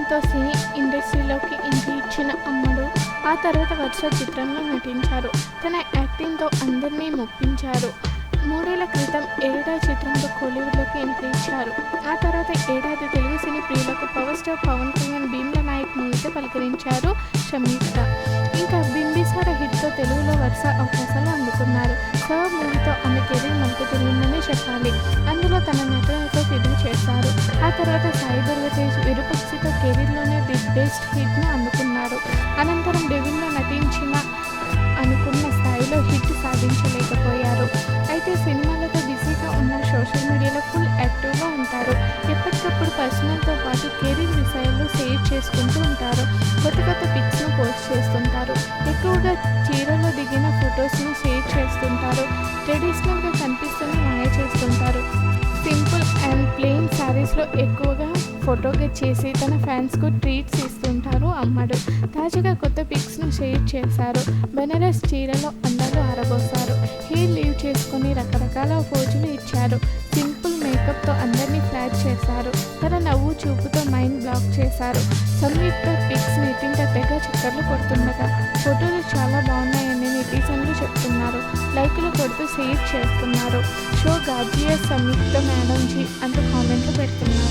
చిత్రంతో సినీ ఇండస్ట్రీలోకి ఎంట్రీ ఇచ్చిన అమ్మడు ఆ తర్వాత వరుస చిత్రంలో నటించారు. తన యాక్టింగ్తో అందరినీ మొప్పించారు. మూడేళ్ళ క్రితం ఏడా చిత్రంతో కోలీవుడ్లోకి ఎంట్రీ ఇచ్చారు. ఆ తర్వాత ఏడాది తెలుగు సినీ ప్రియులకు పవర్ స్టార్ పవన్ కళ్యాణ్ భీమ్ల నాయక్ మూవీతో పలకరించారు షమీత. ఇంకా బింబిసార హిట్తో తెలుగులో వరుస అవకాశాలు అందుకున్నారు. సర్ మూవీతో ఆమె కెరీర్ మనకు తెలియదని చెప్పాలి. అందులో తన నట తర్వాత సాయి దుర్గతేజ్ విరుపక్షితో కెరీర్లోనే ది బెస్ట్ హిట్ను అందుకున్నారు. అనంతరం డెవిల్లో నటించిన అనుకున్న స్థాయిలో హిట్ సాధించలేకపోయారు. అయితే సినిమాలతో బిజీగా ఉన్న సోషల్ మీడియాలో ఫుల్ యాక్టివ్గా ఉంటారు. ఎప్పటికప్పుడు పర్సనల్తో పాటు కెరీర్ విషయాల్లో షేర్ చేసుకుంటూ ఉంటారు. కొత్త కొత్త పిక్స్ను పోస్ట్ చేస్తుంటారు. ఎక్కువగా చీరలో దిగిన ఫొటోస్ను షేర్ శారీస్లో ఎక్కువగా ఫోటోగా చేసి తన ఫ్యాన్స్కు ట్రీట్స్ ఇస్తుంటారు అమ్మడు. తాజాగా కొత్త పిక్స్ను షేర్ చేశారు. బెనారస్ చీరలో అందాలు ఆరబోసారు హెయిర్ లీవ్ చేసుకొని రకరకాల పోజులు ఇచ్చారు. సింపుల్ మేకప్తో అందరినీ ఫ్లాట్ చేశారు. తన నవ్వు చూపుతో మైండ్ బ్లాక్ చేశారు. సంయుక్త పిక్స్ నెట్టింట చక్కర్లు కొడుతుండగా. ఫోటోలు చాలా బాగున్నాయని నెటిజన్లు చెప్తున్నారు. లైకులు కొడుతూ షేర్ చేస్తున్నారు. షో గాజియా సంయుక్త మేడంజీ అంటూ కామెంట్లు పెడుతున్నారు.